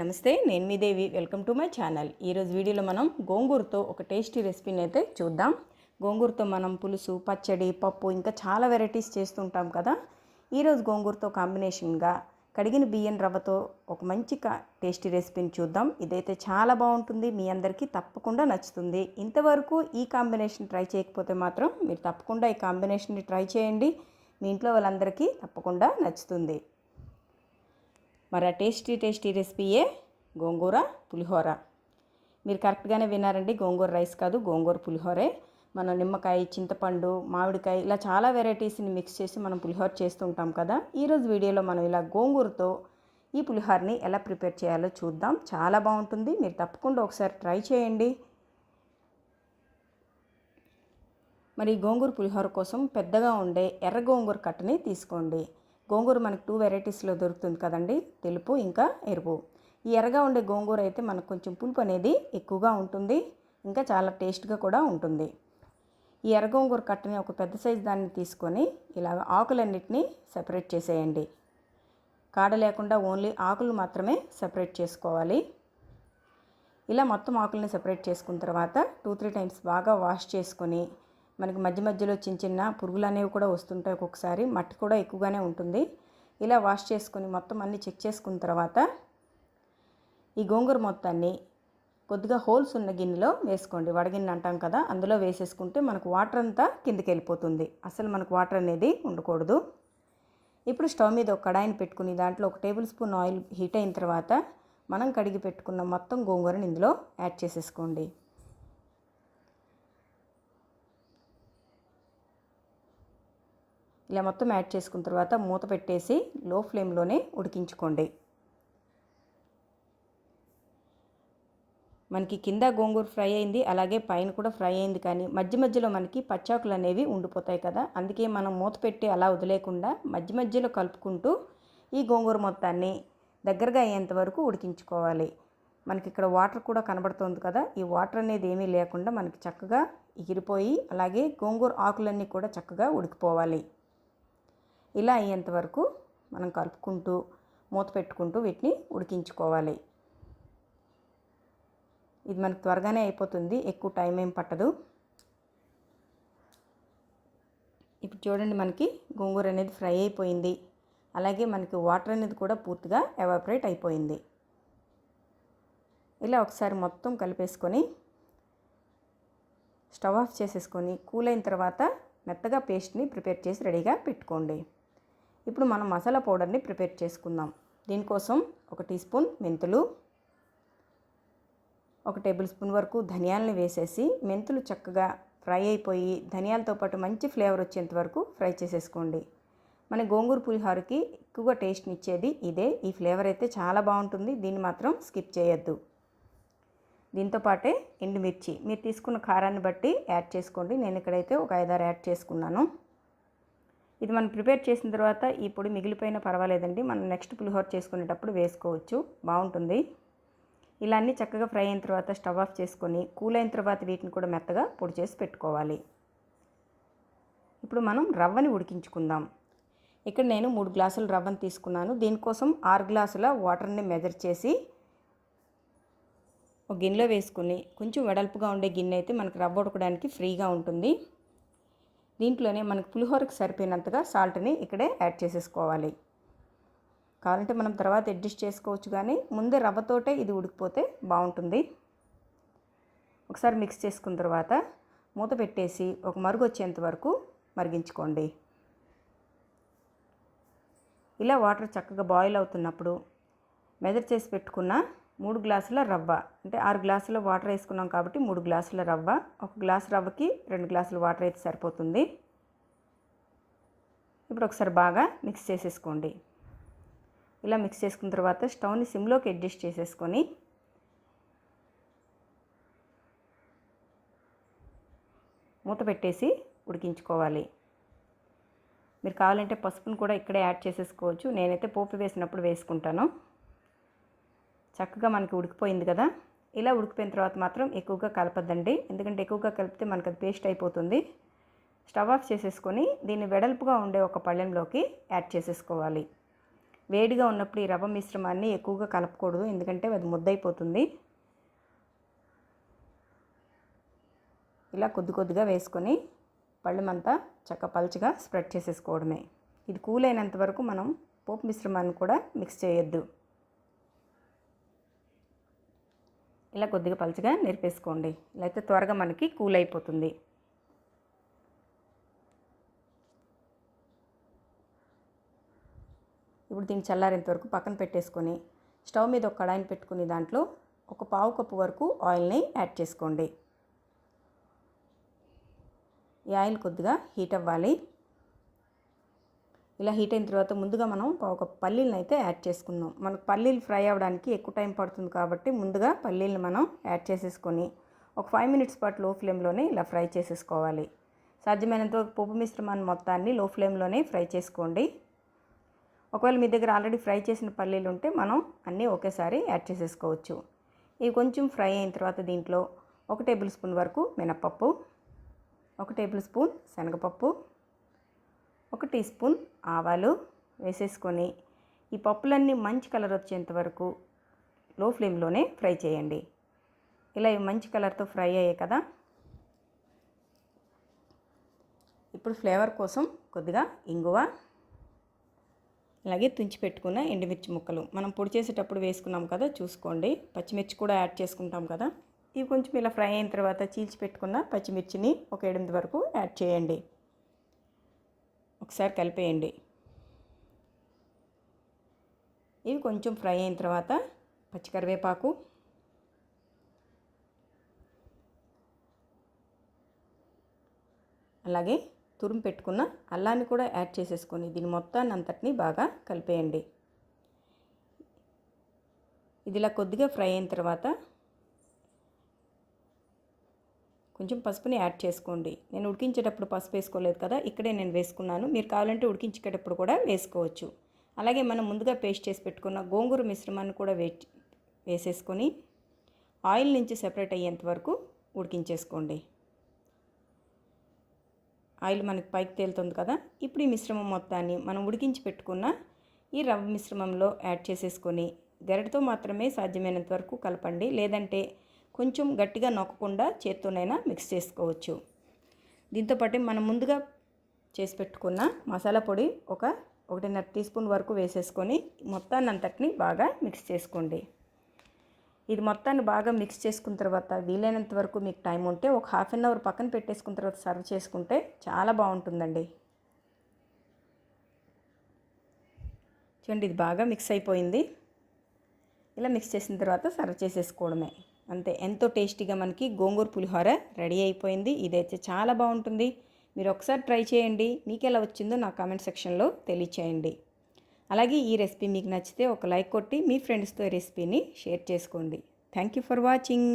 నమస్తే. నేను మీ Devi. Welcome to my channel. ఈరోజు వీడియోలో మనం గోంగూరతో ఒక టేస్టీ రెసిపీని అయితే చూద్దాం. గోంగూరతో మనం పులుసు పచ్చడి పప్పు ఇంకా చాలా వెరైటీస్ చేస్తుంటాం కదా. ఈరోజు గోంగూరతో కాంబినేషన్గా కడిగిన బియ్యం రవ్వతో ఒక మంచి కా టేస్టీ రెసిపీని చూద్దాం. ఇదైతే చాలా బాగుంటుంది. మీ అందరికీ తప్పకుండా నచ్చుతుంది. ఇంతవరకు ఈ కాంబినేషన్ ట్రై చేయకపోతే మాత్రం మీరు తప్పకుండా ఈ కాంబినేషన్ని ట్రై చేయండి. మీ ఇంట్లో వాళ్ళందరికీ తప్పకుండా నచ్చుతుంది. మరి ఆ టేస్టీ టేస్టీ రెసిపీయే గోంగూర పులిహోర. మీరు కరెక్ట్గానే విన్నారండి గోంగూర రైస్ కాదు గోంగూర పులిహోరే. మనం నిమ్మకాయ చింతపండు మామిడికాయ ఇలా చాలా వెరైటీస్ని మిక్స్ చేసి మనం పులిహోర చేస్తుంటాం కదా. ఈరోజు వీడియోలో మనం ఇలా గోంగూరతో ఈ పులిహోరని ఎలా ప్రిపేర్ చేయాలో చూద్దాం. చాలా బాగుంటుంది. మీరు తప్పకుండా ఒకసారి ట్రై చేయండి. మరి గోంగూర పులిహోర కోసం పెద్దగా ఉండే ఎర్ర గోంగూర కట్టని తీసుకోండి. గోంగూర మనకు టూ వెరైటీస్లో దొరుకుతుంది కదండి. తెలుపు ఇంకా ఎరుపు. ఈ ఎర్రగా ఉండే గోంగూర అయితే మనకు కొంచెం పులుపు అనేది ఎక్కువగా ఉంటుంది. ఇంకా చాలా టేస్ట్గా కూడా ఉంటుంది. ఈ ఎర్ర గోంగూర కట్టని ఒక పెద్ద సైజు దాన్ని తీసుకొని ఇలా ఆకులన్నిటినీ సెపరేట్ చేసేయండి. కాడ లేకుండా ఓన్లీ ఆకులు మాత్రమే సెపరేట్ చేసుకోవాలి. ఇలా మొత్తం ఆకుల్ని సెపరేట్ చేసుకున్న తర్వాత టూ త్రీ టైమ్స్ బాగా వాష్ చేసుకొని మనకి మధ్య మధ్యలో చిన్న చిన్న పురుగులు అనేవి కూడా వస్తుంటాయి ఒక్కొక్కసారి. మట్టి కూడా ఎక్కువగానే ఉంటుంది. ఇలా వాష్ చేసుకుని మొత్తం అన్నీ చెక్ చేసుకున్న తర్వాత ఈ గోంగూర మొత్తాన్ని కొద్దిగా హోల్స్ ఉన్న గిన్నెలో వేసుకోండి. వడగిన్నె అంటాం కదా అందులో వేసేసుకుంటే మనకు వాటర్ అంతా కిందకి వెళ్ళిపోతుంది. అసలు మనకు వాటర్ అనేది ఉండకూడదు. ఇప్పుడు స్టవ్ మీద ఒక కడాయిని పెట్టుకుని దాంట్లో ఒక టేబుల్ స్పూన్ ఆయిల్ హీట్ అయిన తర్వాత మనం కడిగి పెట్టుకున్న మొత్తం గోంగూరని ఇందులో యాడ్ చేసేసుకోండి. ఇలా మొత్తం యాడ్ చేసుకున్న తర్వాత మూత పెట్టేసి లో ఫ్లేమ్లోనే ఉడికించుకోండి. మనకి కింద గోంగూర ఫ్రై అయింది అలాగే పైన కూడా ఫ్రై అయింది కానీ మధ్య మధ్యలో మనకి పచ్చాకులు అనేవి ఉండిపోతాయి కదా అందుకే మనం మూత పెట్టి అలా వదిలేకుండా మధ్య మధ్యలో కలుపుకుంటూ ఈ గోంగూర మొత్తాన్ని దగ్గరగా అయ్యేంత వరకు ఉడికించుకోవాలి. మనకి ఇక్కడ వాటర్ కూడా కనబడుతుంది కదా ఈ వాటర్ అనేది ఏమీ లేకుండా మనకి చక్కగా ఎగిరిపోయి అలాగే గోంగూర ఆకులన్నీ కూడా చక్కగా ఉడికిపోవాలి. ఇలా అయ్యేంత వరకు మనం కలుపుకుంటూ మూత పెట్టుకుంటూ వీటిని ఉడికించుకోవాలి. ఇది మనకు త్వరగానే అయిపోతుంది ఎక్కువ టైం ఏం పట్టదు. ఇప్పుడు చూడండి మనకి గోంగూర అనేది ఫ్రై అయిపోయింది. అలాగే మనకి వాటర్ అనేది కూడా పూర్తిగా ఎవాపరేట్ అయిపోయింది. ఇలా ఒకసారి మొత్తం కలిపేసుకొని స్టవ్ ఆఫ్ చేసేసుకొని కూల్ అయిన తర్వాత మెత్తగా పేస్ట్ని ప్రిపేర్ చేసి రెడీగా పెట్టుకోండి. ఇప్పుడు మనం మసాలా పౌడర్ని ప్రిపేర్ చేసుకుందాం. దీనికోసం ఒక టీ స్పూన్ మెంతులు ఒక టేబుల్ స్పూన్ వరకు ధనియాలని వేసేసి మెంతులు చక్కగా ఫ్రై అయిపోయి ధనియాలతో పాటు మంచి ఫ్లేవర్ వచ్చేంత వరకు ఫ్రై చేసేసుకోండి. మన గోంగూర పులిహోరకి ఎక్కువగా టేస్ట్ని ఇచ్చేది ఇదే. ఈ ఫ్లేవర్ అయితే చాలా బాగుంటుంది. దీన్ని మాత్రం స్కిప్ చేయొద్దు. దీంతో పాటే ఎండుమిర్చి. మీరు తీసుకున్న కారాన్ని బట్టి యాడ్ చేసుకోండి. నేను ఇక్కడైతే ఒక ఐదారు యాడ్ చేసుకున్నాను. ఇది మనం ప్రిపేర్ చేసిన తర్వాత ఈ పొడి మిగిలిపోయినా పర్వాలేదండి. మనం నెక్స్ట్ పులిహోర చేసుకునేటప్పుడు వేసుకోవచ్చు. బాగుంటుంది. ఇలా అన్నీ చక్కగా ఫ్రై అయిన తర్వాత స్టవ్ ఆఫ్ చేసుకొని కూల్ అయిన తర్వాత వీటిని కూడా మెత్తగా పొడి చేసి పెట్టుకోవాలి. ఇప్పుడు మనం రవ్వని ఉడికించుకుందాం. ఇక్కడ నేను మూడు గ్లాసుల రవ్వను తీసుకున్నాను. దీనికోసం ఆరు గ్లాసుల వాటర్ని మెజర్ చేసి ఒక గిన్నెలో వేసుకుని కొంచెం వెడల్పుగా ఉండే గిన్నె అయితే మనకు రవ్వ ఉడకడానికి ఫ్రీగా ఉంటుంది. దీంట్లోనే మనకు పులిహోరకు సరిపోయినంతగా సాల్ట్ని ఇక్కడే యాడ్ చేసేసుకోవాలి. కావాలంటే మనం తర్వాత అడ్జస్ట్ చేసుకోవచ్చు కానీ ముందే రవ్వతోటే ఇది ఉడికిపోతే బాగుంటుంది. ఒకసారి మిక్స్ చేసుకున్న తర్వాత మూత పెట్టేసి ఒక మరుగు వచ్చేంత వరకు మరిగించుకోండి. ఇలా వాటర్ చక్కగా బాయిల్ అవుతున్నప్పుడు మెజర్ చేసి పెట్టుకున్న మూడు గ్లాసుల రవ్వ. అంటే ఆరు గ్లాసుల వాటర్ వేసుకున్నాం కాబట్టి మూడు గ్లాసుల రవ్వ. ఒక గ్లాసు రవ్వకి రెండు గ్లాసుల వాటర్ అయితే సరిపోతుంది. ఇప్పుడు ఒకసారి బాగా మిక్స్ చేసేసుకోండి. ఇలా మిక్స్ చేసుకున్న తర్వాత స్టవ్ని సిమ్లోకి అడ్జస్ట్ చేసేసుకొని మూత పెట్టేసి ఉడికించుకోవాలి. మీరు కావాలంటే పసుపును కూడా ఇక్కడే యాడ్ చేసేసుకోవచ్చు. నేనైతే పోపు వేసినప్పుడు వేసుకుంటాను. చక్కగా మనకి ఉడికిపోయింది కదా? ఇలా ఉడికిపోయిన తర్వాత మాత్రం ఎక్కువగా కలపద్దండి. ఎందుకంటే ఎక్కువగా కలిపితే మనకు అది పేస్ట్ అయిపోతుంది. స్టవ్ ఆఫ్ చేసేసుకొని దీన్ని వెడల్పుగా ఉండే ఒక పళ్ళెంలోకి యాడ్ చేసేసుకోవాలి. వేడిగా ఉన్నప్పుడు ఈ రవ్వ మిశ్రమాన్ని ఎక్కువగా కలపకూడదు. ఎందుకంటే అది ముద్దైపోతుంది ఇలా కొద్ది కొద్దిగా వేసుకొని పళ్ళమంతా చక్క పలుచగా స్ప్రెడ్ చేసేసుకోవడమే. ఇది కూల్ అయినంత వరకు మనం పోపు మిశ్రమాన్ని కూడా మిక్స్ చేయొద్దు. ఇలా కొద్దిగా పలుచగా నేర్పేసుకోండి. ఇలా అయితే త్వరగా మనకి కూల్ అయిపోతుంది. ఇప్పుడు దీన్ని చల్లారేంత వరకు పక్కన పెట్టేసుకొని స్టవ్ మీద ఒక కడాయిని పెట్టుకుని దాంట్లో ఒక పావు కప్పు వరకు ఆయిల్ని యాడ్ చేసుకోండి. ఈ ఆయిల్ కొద్దిగా హీట్ అవ్వాలి. ఇలా హీట్ అయిన తర్వాత ముందుగా మనం ఒక పల్లీలను అయితే యాడ్ చేసుకుందాం. మనకు పల్లీలు ఫ్రై అవ్వడానికి ఎక్కువ టైం పడుతుంది కాబట్టి ముందుగా పల్లీలను మనం యాడ్ చేసేసుకొని ఒక ఫైవ్ మినిట్స్ పాటు లో ఫ్లేమ్లోనే ఇలా ఫ్రై చేసేసుకోవాలి. సాధ్యమైనంత పప్పు మిశ్రమాన్ని మొత్తాన్ని లో ఫ్లేమ్లోనే ఫ్రై చేసుకోండి. ఒకవేళ మీ దగ్గర ఆల్రెడీ ఫ్రై చేసిన పల్లీలు ఉంటే మనం అన్నీ ఒకేసారి యాడ్ చేసేసుకోవచ్చు. ఇవి కొంచెం ఫ్రై అయిన తర్వాత దీంట్లో ఒక టేబుల్ స్పూన్ వరకు మినప్పప్పు ఒక టేబుల్ స్పూన్ శనగపప్పు ఒక టీ స్పూన్ ఆవాలు వేసేసుకొని ఈ పప్పులన్నీ మంచి కలర్ వచ్చేంత వరకు లో ఫ్లేమ్లోనే ఫ్రై చేయండి. ఇలా ఇవి మంచి కలర్తో ఫ్రై అయ్యాయి కదా. ఇప్పుడు ఫ్లేవర్ కోసం కొద్దిగా ఇంగువ అలాగే తుంచి పెట్టుకున్న ఎండుమిర్చి ముక్కలు. మనం పొడి చేసేటప్పుడు వేసుకున్నాం కదా చూసుకోండి. పచ్చిమిర్చి కూడా యాడ్ చేసుకుంటాం కదా. ఇవి కొంచెం ఇలా ఫ్రై అయిన తర్వాత చీల్చి పెట్టుకున్న పచ్చిమిర్చిని ఒక ఎనిమిది వరకు యాడ్ చేయండి. ఒకసారి కలిపేయండి. ఇవి కొంచెం ఫ్రై అయిన తర్వాత పచ్చికరివేపాకు అలాగే తురుము పెట్టుకున్న అల్లాన్ని కూడా యాడ్ చేసేసుకొని దీని మొత్తాన్ని అంతటిని బాగా కలిపేయండి. ఇది ఇలా కొద్దిగా ఫ్రై అయిన తర్వాత కొంచెం పసుపుని యాడ్ చేసుకోండి. నేను ఉడికించేటప్పుడు పసుపు వేసుకోలేదు కదా ఇక్కడే నేను వేసుకున్నాను. మీరు కావాలంటే ఉడికించేటప్పుడు కూడా వేసుకోవచ్చు. అలాగే మనం ముందుగా పేస్ట్ చేసి పెట్టుకున్న గోంగూర మిశ్రమాన్ని కూడా వే వేసేసుకొని ఆయిల్ నుంచి సెపరేట్ అయ్యేంత వరకు ఉడికించేసుకోండి. ఆయిల్ మనకి పైకి తేలుతుంది కదా ఇప్పుడు ఈ మిశ్రమం మొత్తాన్ని మనం ఉడికించి పెట్టుకున్న ఈ రవ్వ మిశ్రమంలో యాడ్ చేసేసుకొని గరిటతో మాత్రమే సాధ్యమైనంత వరకు కలపండి. లేదంటే కొంచెం గట్టిగా నొక్కకుండా చేత్తోనైనా మిక్స్ చేసుకోవచ్చు. దీంతోపాటు మనం ముందుగా చేసి పెట్టుకున్న మసాలా పొడి ఒక ఒకటిన్నర టీ స్పూన్ వరకు వేసేసుకొని మొత్తాన్ని అంతటిని బాగా మిక్స్ చేసుకోండి. ఇది మొత్తాన్ని బాగా మిక్స్ చేసుకున్న తర్వాత వీలైనంత వరకు మీకు టైం ఉంటే ఒక హాఫ్ అన్ అవర్ పక్కన పెట్టేసుకున్న తర్వాత సర్వ్ చేసుకుంటే చాలా బాగుంటుందండి. చూడండి ఇది బాగా మిక్స్ అయిపోయింది. ఇలా మిక్స్ చేసిన తర్వాత సర్వ్ చేసేసుకోవడమే. అంతే ఎంతో టేస్టీగా మనకి గోంగూర పులిహోర రెడీ అయిపోయింది. ఇదైతే చాలా బాగుంటుంది. మీరు ఒకసారి ట్రై చేయండి. మీకు ఎలా వచ్చిందో నా కామెంట్ సెక్షన్లో తెలియచేయండి. అలాగే ఈ రెసిపీ మీకు నచ్చితే ఒక లైక్ కొట్టి మీ ఫ్రెండ్స్తో రెసిపీని షేర్ చేసుకోండి. Thank you for watching.